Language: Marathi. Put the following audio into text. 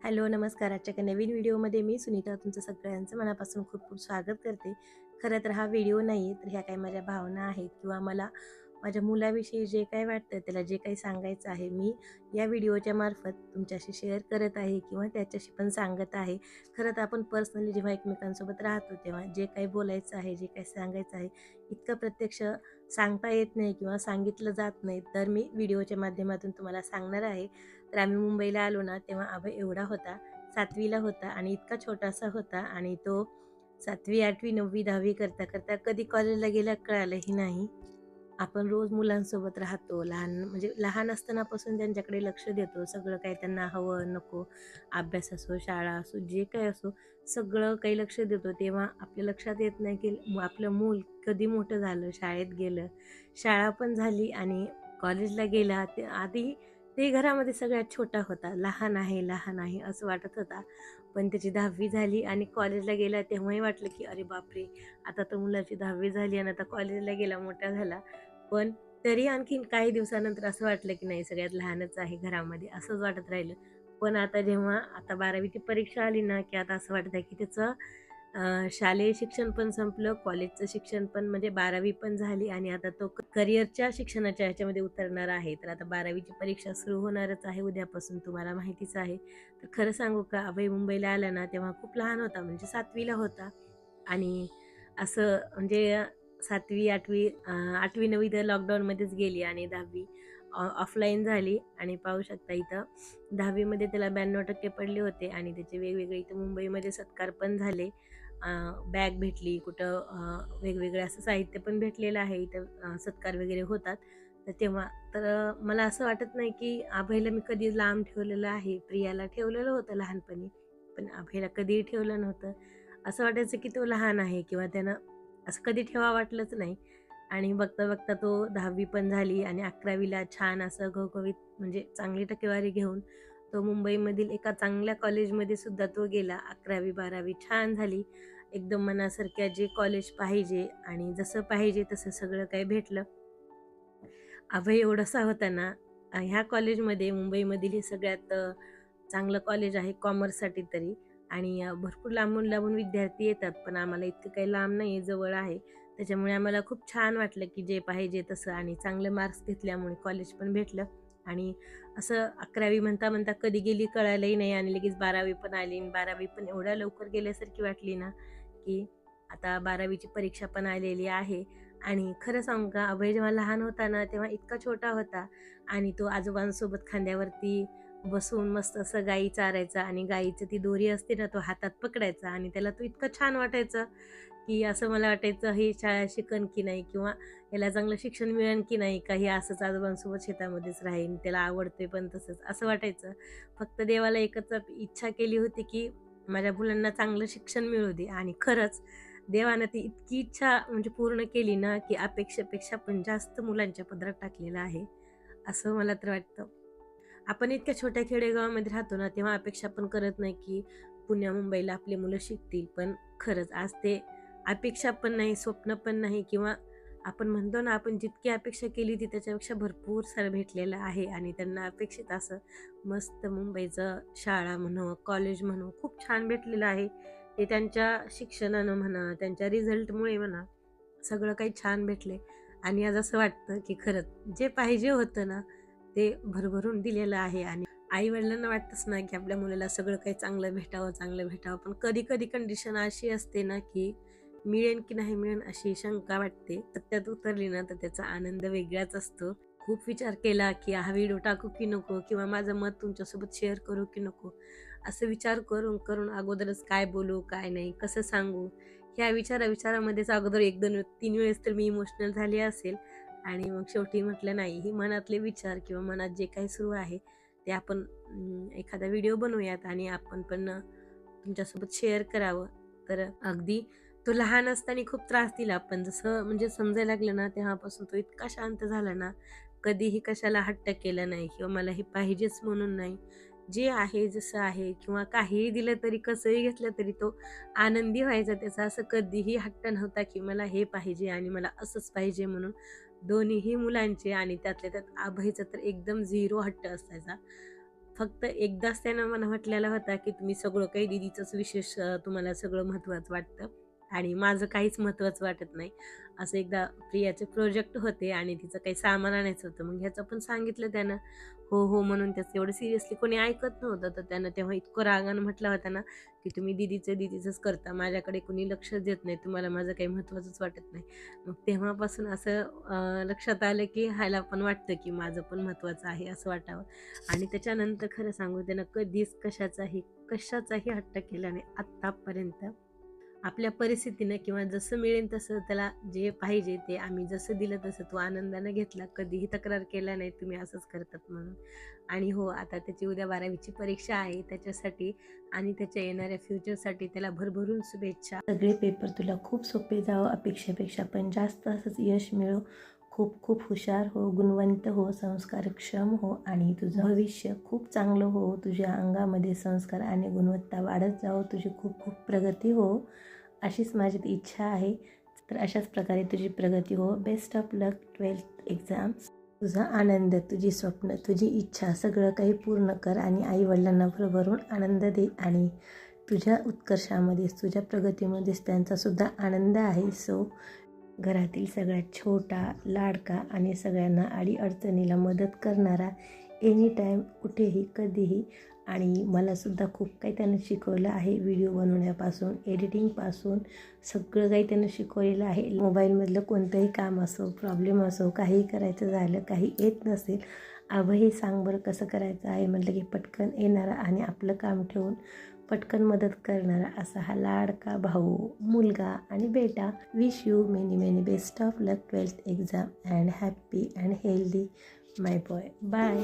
हॅलो नमस्कार. आजच्या एका नवीन व्हिडिओमध्ये मी सुनीता तुमचं सगळ्यांचं मनापासून खूप खूप स्वागत करते. खरं तर हा व्हिडिओ नाही तर ह्या काही माझ्या भावना आहेत किंवा मला माझ्या मुलाविषयी जे काही वाटतं त्याला जे काही सांगायचं आहे मी या व्हिडिओच्या मार्फत तुमच्याशी शेअर करत आहे किंवा त्याच्याशी पण सांगत आहे. खरं तर आपण पर्सनली जेव्हा एकमेकांसोबत राहतो तेव्हा जे काही बोलायचं आहे जे काही सांगायचं आहे इतकं प्रत्यक्ष सांगता येत नाही किंवा सांगितलं जात नाही तर मी व्हिडिओच्या माध्यमातून तुम्हाला सांगणार आहे. तर आम्ही मुंबईला आलो ना तेव्हा अभय एवढा होता सातवीला होता आणि इतका छोटासा होता आणि तो सातवी आठवी नववी दहावी करता करता कधी कॉलेजला गेला कळालंही नाही. आपण रोज मुलांसोबत राहतो लहान म्हणजे लहान असतानापासून त्यांच्याकडे लक्ष देतो. सगळं काही त्यांना हवं नको अभ्यास असो शाळा असो जे काही असो सगळं काही लक्ष देतो. तेव्हा आपल्या लक्षात येत नाही की आपलं मूल कधी मोठं झालं शाळेत गेलं. शाळा पण झाली आणि कॉलेजला गेला ते आधी ते घरामध्ये सगळ्यात छोटा होता. लहान आहे लहान आहे असं वाटत होता. पण त्याची दहावी झाली आणि कॉलेजला गेला तेव्हाही वाटलं की अरे बापरे आता तर मुलाची दहावी झाली आणि आता कॉलेजला गेला मोठा झाला. पण तरी आणखीन काही दिवसानंतर असं वाटलं की नाही सगळ्यात लहानच आहे घरामध्ये असंच वाटत राहिलं. पण आता जेव्हा आता बारावीची परीक्षा आली ना की आता असं वाटतं की त्याचं शालेय शिक्षण पण संपलं कॉलेजचं शिक्षण पण म्हणजे बारावी पण झाली आणि आता तो करिअरच्या शिक्षणाच्या ह्याच्यामध्ये उतरणार आहे. तर आता बारावीची परीक्षा सुरू होणारच आहे उद्यापासून तुम्हाला माहितीच आहे. तर खरं सांगू का अभय मुंबईला आला ना तेव्हा खूप लहान होता म्हणजे सातवीला होता. आणि असं म्हणजे सातवी आठवी आठवी नववी तर लॉकडाऊनमध्येच गेली आणि दहावी ऑफलाईन झाली. आणि पाहू शकता इथं दहावीमध्ये त्याला ब्याण्णव टक्के पडले होते आणि त्याचे वेगवेगळे इथं मुंबईमध्ये सत्कार पण झाले. बॅग भेटली कुठं वेगवेगळं असं साहित्य पण भेटलेलं आहे. इथं सत्कार वगैरे होतात. तर तेव्हा तर मला असं वाटत नाही की अभयला मी कधी लांब ठेवलेलं आहे. प्रियाला ठेवलेलं होतं लहानपणी पण अभयला कधीही ठेवलं नव्हतं. असं वाटायचं की तो लहान आहे किंवा त्यानं असं कधी ठेवा वाटलंच नाही. आणि बघता बघता तो दहावी पण झाली आणि अकरावीला छान असं घवघवीत म्हणजे चांगली टक्केवारी घेऊन तो मुंबईमधील एका चांगल्या कॉलेजमध्ये सुद्धा तो गेला. अकरावी बारावी छान झाली. एकदम मनासारख्या जे कॉलेज पाहिजे आणि जसं पाहिजे तसं सगळं काही भेटलं. अभय एवढासा होता ना ह्या कॉलेजमध्ये मुंबईमधील हे सगळ्यात चांगलं कॉलेज आहे कॉमर्ससाठी तरी. आणि भरपूर लांबून लांबून विद्यार्थी येतात पण आम्हाला इतकं काही लांब नाही आहे जवळ आहे. त्याच्यामुळे आम्हाला खूप छान वाटलं की जे पाहिजे तसं आणि चांगले मार्क्स घेतल्यामुळे कॉलेज पण भेटलं. आणि असं अकरावी म्हणता म्हणता कधी गेली कळायलाही नाही आणि लगेच बारावी पण आली आणि बारावी पण एवढ्या लवकर गेल्यासारखी वाटली ना की आता बारावीची परीक्षा पण आलेली आहे. आणि खरं सांगू का अभय जेव्हा लहान होता ना तेव्हा इतका छोटा होता आणि तो आजोबांसोबत खांद्यावरती बसून मस्त असं गाई चारायचं आणि गाईचं ती दोरी असते ना तो हातात पकडायचा आणि त्याला तो इतकं छान वाटायचं की असं मला वाटायचं हे शाळा शिकन की नाही? किंवा याला चांगलं शिक्षण मिळेल की नाही काही असंच आजोबांसोबत शेतामध्येच राहीन त्याला आवडते पण तसंच. असं वाटायचं. फक्त देवाला एकच इच्छा केली होती की माझ्या मुलांना चांगलं शिक्षण मिळू दे आणि खरंच देवानं ती इतकी इच्छा म्हणजे पूर्ण केली ना की अपेक्षेपेक्षा पण जास्त मुलांच्या पदरात टाकलेलं आहे. असं मला तर वाटतं. आपण इतक्या छोट्या खेडेगावामध्ये राहतो ना तेव्हा अपेक्षा पण करत नाही की पुण्या मुंबईला आपली मुलं शिकतील. पण खरंच आज ते अपेक्षा पण नाही स्वप्न पण नाही किंवा आपण म्हणतो ना आपण जितकी अपेक्षा केली ती त्याच्यापेक्षा भरपूर सारं भेटलेलं आहे आणि त्यांना अपेक्षित असं मस्त मुंबईचं शाळा म्हणू कॉलेज म्हणू खूप छान भेटलेलं आहे. ते त्यांच्या शिक्षणानं म्हणा त्यांच्या रिझल्टमुळे म्हणा सगळं काही छान भेटले. आणि आज असं वाटतं की खरंच जे पाहिजे होतं ना ते भरभरून दिलेलं आहे आणि आई वडिलांना वाटतंच ना की आपल्या मुलाला सगळं काही चांगलं भेटावं चांगलं भेटावं. पण कधी कधी कंडिशन अशी असते ना की मिळेल की नाही मिळेल अशी शंका वाटते. सत्यात उतरली ना तर त्याचा आनंद वेगळाच असतो. खूप विचार केला की हा व्हिडिओ टाकू की नको? किंवा माझं मत तुमच्यासोबत शेअर करू की नको? असं विचार करून करून अगोदरच काय बोलू काय नाही कसं सांगू? ह्या विचारा विचारामध्येच अगोदर एक दोन तीन वेळेस तर मी इमोशनल झाली असेल. आणि मग शेवटी म्हटलं नाही ही मनातले विचार किंवा मनात जे काही सुरू आहे ते आपण एखादा व्हिडिओ बनवूयात आणि आपण पण तुमच्यासोबत शेअर करावं. तर अगदी तो लहान असताना खूप त्रास दिला पण जसं म्हणजे समजायला लागलं ना तेव्हापासून तो इतका शांत झाला ना कधीही कशाला हट्ट केलं नाही किंवा मला हे पाहिजेच म्हणून नाही. जे आहे जसं आहे किंवा काहीही दिलं तरी कसंही घेतलं तरी तो आनंदी व्हायचा. त्याचा असं कधीही हट्ट नव्हता की मला हे पाहिजे आणि मला असंच पाहिजे म्हणून दोन्हीही मुलांचे आणि त्यातल्या त्यात आभयचं तर एकदम झिरो हट्ट असायचा. फक्त एकदाच त्यानं मला म्हटलेला होता की तुम्ही सगळं काही दिदीचंच विशेष तुम्हाला सगळं महत्त्वाचं वाटतं. आणि माझं काहीच महत्त्वाचं वाटत नाही. असं एकदा प्रियाचे प्रोजेक्ट होते आणि तिचं काही सामान आणायचं होतं. मग ह्याचं पण सांगितलं त्यानं. हो हो म्हणून त्याचं एवढं सिरियसली कोणी ऐकत नव्हतं. तर त्यानं तेव्हा इतकं रागानं म्हटलं होतं ना की तुम्ही दिदीचं दिदीचंच करता. माझ्याकडे कोणी लक्ष देत नाही. तुम्हाला माझं काही महत्त्वाचंच वाटत नाही. मग तेव्हापासून असं लक्षात आलं की ह्याला पण वाटतं की माझं पण महत्त्वाचं आहे असं वाटावं. आणि त्याच्यानंतर खरं सांगू त्यानं कधीच कशाचाही कशाचाही हट्ट केला नाही. आत्तापर्यंत आपल्या परिस्थितीनं किंवा जसं मिळेल तसं त्याला जे पाहिजे ते आम्ही जसं दिलं तसं तो आनंदानं घेतला. कधीही तक्रार केला नाही तुम्ही असंच करतात म्हणून. आणि हो आता त्याची उद्या बारावीची परीक्षा आहे त्याच्यासाठी आणि त्याच्या येणाऱ्या फ्युचरसाठी त्याला भरभरून शुभेच्छा. सगळे पेपर तुला खूप सोपे जावं अपेक्षेपेक्षा पण जास्त असंच यश मिळो. खूप खूप हुशार हो गुणवंत हो संस्कारक्षम हो आणि तुझं भविष्य खूप चांगलं हो. तुझ्या अंगामध्ये संस्कार आणि गुणवत्ता वाढत जावो. तुझी खूप खूप प्रगती हो अशीच माझी इच्छा आहे. तर अशाच प्रकारे तुझी प्रगती हो. Best of luck twelfth exams तुझा आनंद तुझी स्वप्न तुझी इच्छा सगळं काही पूर्ण कर आणि आईवडिलांना भरभरून आनंद दे आणि तुझ्या उत्कर्षामध्येच तुझ्या प्रगतीमध्येच त्यांचासुद्धा आनंद आहे. सो घरातील सगळ्यात छोटा लाडका आणि सगळ्यांना अडीअडचणीला मदत करणारा एनी टाईम कुठेही कधीही आणि मलासुद्धा खूप काही त्यानं शिकवलं आहे. व्हिडिओ बनवण्यापासून एडिटिंगपासून सगळं काही त्यानं शिकवलेलं आहे. मोबाईलमधलं कोणतंही काम असो प्रॉब्लेम असो काहीही करायचं झालं काही येत नसेल अभं हे सांग बरं कसं करायचं आहे? म्हटलं की पटकन येणारा आणि आपलं काम ठेवून पटकन मदत करणारा असा हा लाडका भाऊ मुलगा आणि बेटा. Wish you many many best of luck twelfth exam and happy and healthy my boy bye